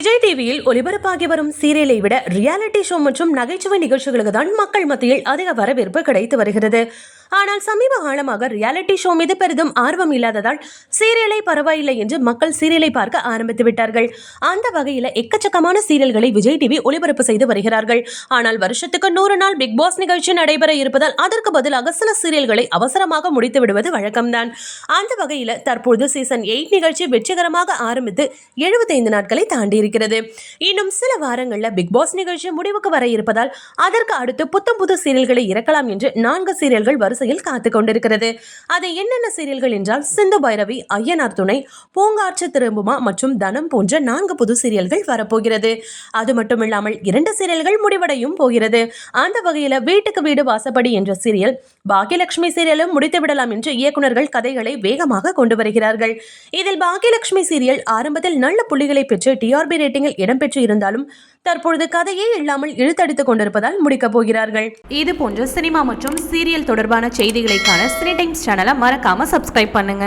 விஜய் டிவியில் ஒளிபரப்பாகி வரும் சீரியலை விட ரியாலிட்டி ஷோ மற்றும் நகைச்சுவை நிகழ்ச்சிகளுக்கு தான் மக்கள் மத்தியில் அதிக வரவேற்பு கிடைத்து வருகிறது. ஆனால் சமீப காலமாக ரியாலிட்டி ஷோ மீது பெரிதும் ஆர்வம் இல்லாததால் சீரியலை பரவாயில்லை என்று மக்கள் சீரியலை பார்க்க ஆரம்பித்து விட்டார்கள். அந்த வகையில் எக்கச்சக்கமான சீரியல்களை விஜய் டிவி ஒளிபரப்பு செய்து வருகிறார்கள். ஆனால் வருஷத்துக்கு நூறு நாள் பிக் பாஸ் நிகழ்ச்சி நடைபெற இருப்பதால் அதற்கு பதிலாக சில சீரியல்களை அவசரமாக முடித்து விடுவது வழக்கம்தான். அந்த வகையில் தற்போது சீசன் எயிட் நிகழ்ச்சி வெற்றிகரமாக ஆரம்பித்து எழுபத்தைந்து நாட்களை தாண்டி இருக்கிறது இன்னும் சில வாரங்களில் பிக் பாஸ் நிகழ்ச்சி முடிவுக்கு வர இருப்பதால் அதற்கு அடுத்து புத்தம் புது சீரியல்களை இறக்கலாம் என்று நான்கு சீரியல்கள் வரிசையில் காத்து கொண்டிருக்கிறது. அது என்னென்ன சீரியல்கள் என்றால் சிந்து பைரவி ஐயனார் துணை பூங்காற்று திரும்புமா மற்றும் தனம் போன்ற நான்கு புது சீரியல்கள் வரப்போகிறது. அது மட்டுமில்லாமல் இரண்டு சீரியல்கள் முடிவடையும் போகிறது. அந்த வகையில் வீட்டுக்கு வீடு வாசப்படி என்ற சீரியல் பாக்கியலட்சுமி சீரியலும் முடித்து விடலாம் என்று இயக்குநர்கள் கதைகளை வேகமாக கொண்டு வருகிறார்கள். இதில் பாக்கியலட்சுமி சீரியல் ஆரம்பத்தில் நல்ல புள்ளிகளை பெற்று டிஆர்பி ரேட்டிங்கில் இடம்பெற்று இருந்தாலும் தற்பொழுது கதையே இல்லாமல் இழுத்தடித்துக் கொண்டிருப்பதால் முடிக்கப் போகிறார்கள். இது போன்ற சினிமா மற்றும் சீரியல் தொடர்பான செய்திகளை காண சினி டைம்ஸ் சேனலை மறக்காம சப்ஸ்கிரைப் பண்ணுங்க.